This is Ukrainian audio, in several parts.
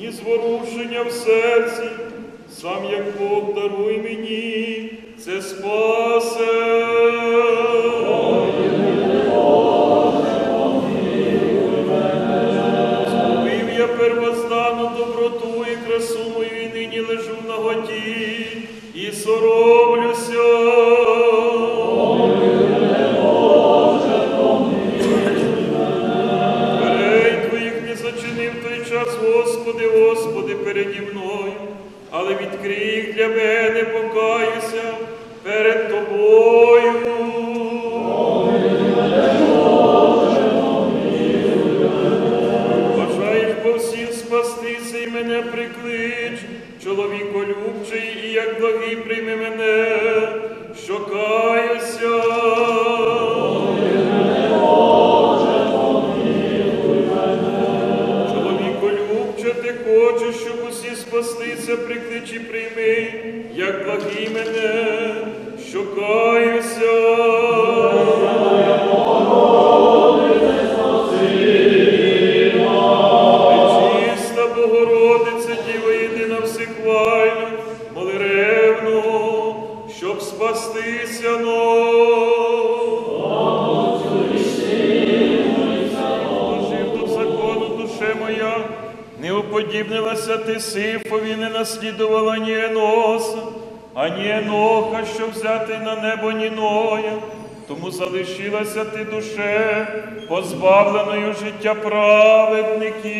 ні зворушення в серці, сам як Бог даруй мені, це спасе. Як прийми мене, що каюся. Чоловіко любче, ти хочеш, щоб усі спаслися, приклич і прийми, як благий мене, що каюся. Не уподібнилася ти сифові, не наслідувала ні Еноса, ані Еноха, що взяти на небо Ніноя. Тому залишилася ти душе, позбавленою життя праведників.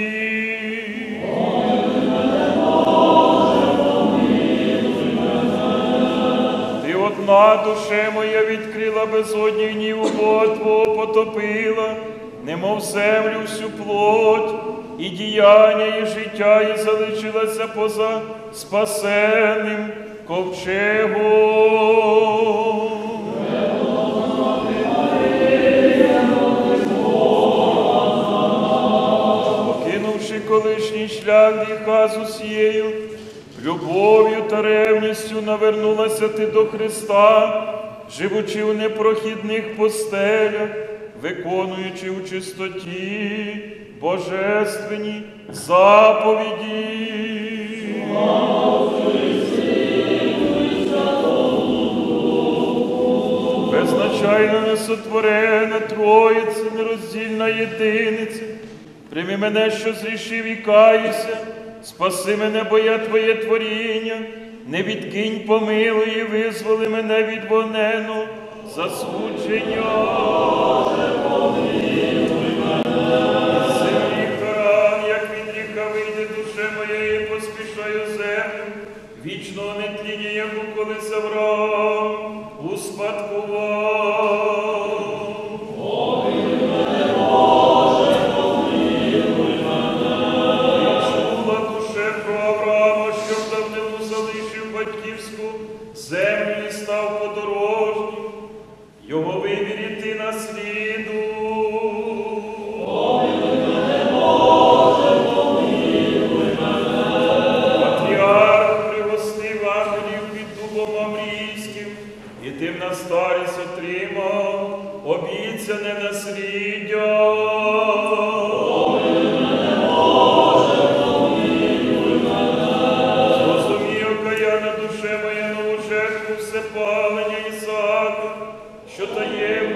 Ти одна душе моя відкрила безодню гніву Твого потопила, немов землю всю плоть, і діяння, і життя, і залишилася поза спасенним ковчегом. Покинувши колишній шлях гріха з усією, любов'ю та ревністю навернулася ти до Христа, живучи у непрохідних постелях, виконуючи у чистоті божественні заповіді. Безначально несотворена Троїця, нероздільна єдиниця. Прийми мене, що зрішив і каюся, спаси мене, бо я Твоє творіння, не відкинь, помилуй визволи мене від вогнену землю, вічного нетління, як у колись Авраам успадкував. Жертву всепалення Ісаака, що таємно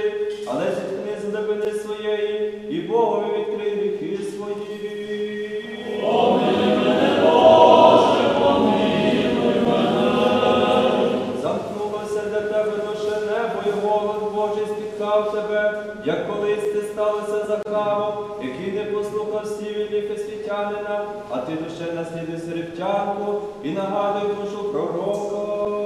сили, але зіткни за добини своєї, і Богові відкрий гріхи свої. Помилуй мене, Боже, для тебе лише небо, і голод Божий спіткав тебе, як колись ти сталося за хавом, який не послухав сівіліка світянина, а ти душе наслідив серебтянку і нагадуй душу пророка.